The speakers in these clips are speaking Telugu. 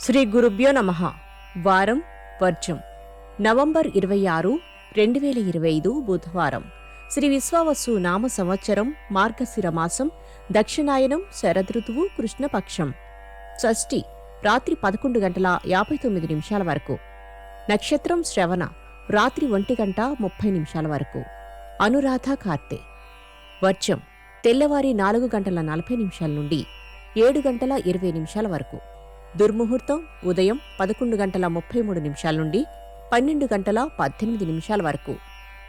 శ్రీ గురుభ్యో నమ. వారం వర్జం. నవంబర్ ఇరవై ఆరు రెండు వేల ఇరవై ఐదు బుధవారం. శ్రీ విశ్వావసు నామ సంవత్సరం మార్గశిర మాసం దక్షిణాయనం శరదృతువు కృష్ణపక్షం. షష్ఠి రాత్రి పదకొండు గంటల యాభై తొమ్మిది నిమిషాల వరకు. నక్షత్రం శ్రవణ రాత్రి ఒంటి గంట ముప్పై నిమిషాల వరకు. అనురాధ కార్తె. వర్జం తెల్లవారి నాలుగు గంటల నలభై నిమిషాల నుండి ఏడు గంటల ఇరవై నిమిషాల వరకు. దుర్ముహూర్తం ఉదయం పదకొండు గంటల ముప్పై మూడు నిమిషాల నుండి పన్నెండు గంటల పద్దెనిమిది నిమిషాల వరకు.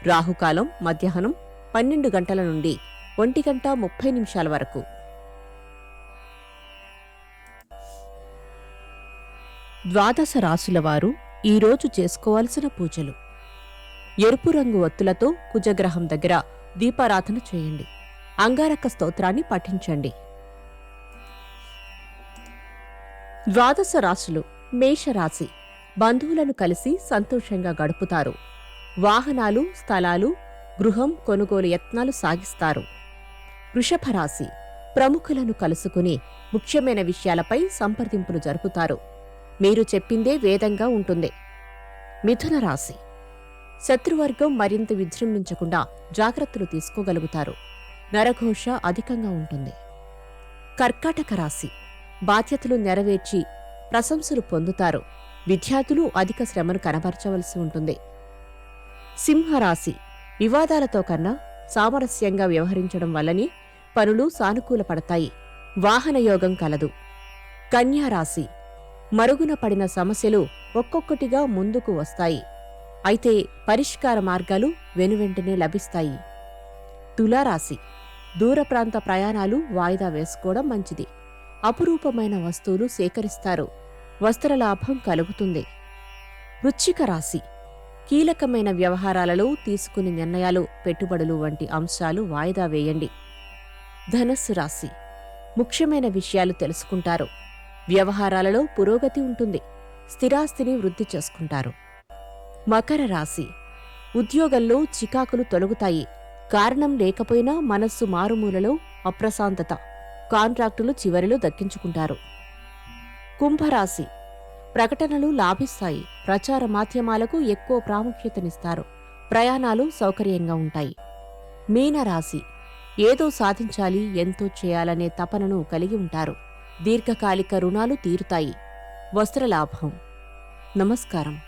రాహుకాలం మధ్యాహ్నం పన్నెండు గంటల నుండి ఒంటి గంట ముప్పై నిమిషాల వరకు. ద్వాదశ రాశుల వారు ఈరోజు చేసుకోవాల్సిన పూజలు. ఎరుపు రంగు ఒత్తులతో కుజగ్రహం దగ్గర దీపారాధన చేయండి. అంగారక స్తోత్రాన్ని పఠించండి. ద్వాదశ రాశులు మేషరాశి. బంధువులను కలిసి సంతోషంగా గడుపుతారు. వాహనాలు స్థలాలు గృహం కొనుగోలు యత్నాలు సాగిస్తారు. వృషభరాశి ప్రముఖులను కలుసుకుని ముఖ్యమైన విషయాలపై సంప్రదింపులు జరుపుతారు. మీరు చెప్పిందే వేదంగా ఉంటుంది. మిథున రాశి. శత్రువర్గం మరింత విజృంభించకుండా జాగ్రత్తలు తీసుకోగలుగుతారు. నరఘోష అధికంగా ఉంటుంది. కర్కాటక రాశి. బాధ్యతలు నెరవేర్చి ప్రశంసలు పొందుతారు. విద్యార్థులు అధిక శ్రమను కనబరచవలసి ఉంటుంది. సింహరాశి వివాదాలతో కన్నా సామరస్యంగా వ్యవహరించడం వల్లనే పనులు సానుకూలపడతాయి. వాహనయోగం కలదు. కన్యారాశి మరుగున పడిన సమస్యలు ఒక్కొక్కటిగా ముందుకు వస్తాయి. అయితే పరిష్కార మార్గాలు వెనువెంటనే లభిస్తాయి. తులారాశి దూర ప్రాంత ప్రయాణాలు వాయిదా వేసుకోవడం మంచిది. అపురూపమైన వస్తువులు సేకరిస్తారు. వస్త్రలాభం కలుగుతుంది. వృచ్చిక రాశి. కీలకమైన వ్యవహారాలలో తీసుకుని నిర్ణయాలు పెట్టుబడులు వంటి అంశాలు వాయిదా వేయండి. ధనస్సు రాశి. ముఖ్యమైన విషయాలు తెలుసుకుంటారు. వ్యవహారాలలో పురోగతి ఉంటుంది. స్థిరాస్తిని వృద్ధి చేసుకుంటారు. మకర రాశి. ఉద్యోగంలో చికాకులు తొలగుతాయి. కారణం లేకపోయినా మనస్సు మారుమూలలో అప్రశాంతత. కాంట్రాక్టులు చివరిలో దక్కించుకుంటారు. కుంభరాశి. ప్రకటనలు లాభిస్తాయి. ప్రచార మాధ్యమాలకు ఎక్కువ ప్రాముఖ్యతనిస్తారు. ప్రయాణాలు సౌకర్యంగా ఉంటాయి. మీనరాశి. ఏదో సాధించాలి ఎంతో చేయాలనే తపనను కలిగి ఉంటారు. దీర్ఘకాలిక రుణాలు తీరుతాయి. వస్త్రలాభం. నమస్కారం.